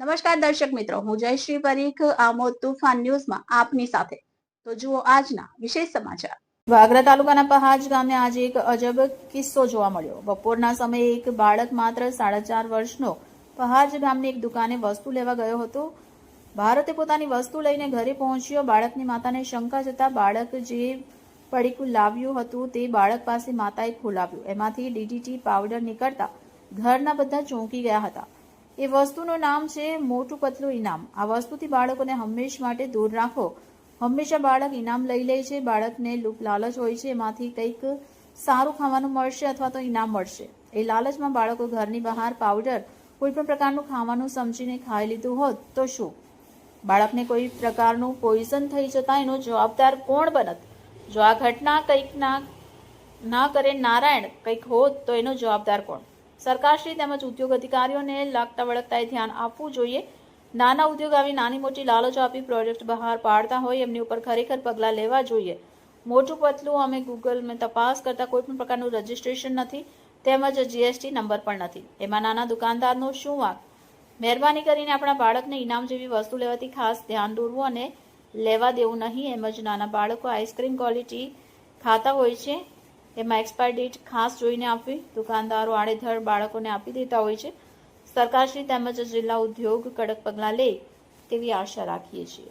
નમસ્કાર દર્શક મિત્રો, હું જયશ્રી પરીખ, આમોદ તુફાન ન્યૂઝમાં આપની સાથે. તો જુઓ આજના વિશેષ સમાચાર. વાગરા તાલુકાના પહાજ ગામે આજે એક અજબ કિસ્સો જોવા મળ્યો. બપોરના સમયે એક બાળક માત્ર સાડા ચાર વર્ષનો પહાજ ગામની એક દુકાને વસ્તુ લેવા ગયો હતો. ભારતે પોતાની વસ્તુ લઈને ઘરે પહોંચ્યો. બાળકની માતાને શંકા જતા બાળક જે પડીકું લાવ્યું હતું તે બાળક પાસે માતાએ ખોલાવ્યું. એમાંથી ડીડીટી પાવડર નીકળતા ઘરના બધા ચોંકી ગયા હતા. એ વસ્તુનું નામ છે મોટું પતલું ઇનામ. આ વસ્તુથી બાળકોને હંમેશ માટે દૂર રાખો. હંમેશા બાળક ઇનામ લઈ લે છે, બાળકને લૂપ લાલચ હોય છે, એમાંથી કંઈક સારું ખાવાનું મળશે અથવા તો ઇનામ મળશે. એ લાલચમાં બાળકો ઘરની બહાર પાવડર કોઈ પણ પ્રકારનું ખાવાનું સમજીને ખાઈ લીધું હોત તો શું? બાળકને કોઈ પ્રકારનું પોઈઝન થઈ જતા એનો જવાબદાર કોણ બનત? જો આ ઘટના કંઈક ના ના કરે, નારાયણ કંઈક હોત તો એનો જવાબદાર કોણ? સરકારશ્રી તેમજ ઉદ્યોગ અધિકારીઓને લાગતા વળગતાએ ધ્યાન આપવું જોઈએ. નાના ઉદ્યોગ આવી નાની મોટી લાલચો આપી પ્રોજેક્ટ બહાર પાડતા હોય, એમની ઉપર ખરેખર પગલાં લેવા જોઈએ. મોટું પતલું અમે ગૂગલમાં તપાસ કરતા કોઈપણ પ્રકારનું રજિસ્ટ્રેશન નથી, તેમજ જીએસટી નંબર પણ નથી. એમાં નાના દુકાનદારનો શું વાંક? મહેરબાની કરીને આપણા બાળકને ઇનામ જેવી વસ્તુ લેવાથી ખાસ ધ્યાન દોરવું અને લેવા દેવું નહીં. એમ જ નાના બાળકો આઈસ્ક્રીમ ક્વોલિટી ખાતા હોય છે. એમાં એક્સપાયર ડેટ ખાસ જોઈને આપવી. દુકાનદારો આડેધડ બાળકોને આપી દેતા હોય છે. સરકારશ્રી તેમજ જિલ્લા ઉદ્યોગ કડક પગલાં લે તેવી આશા રાખીએ છીએ.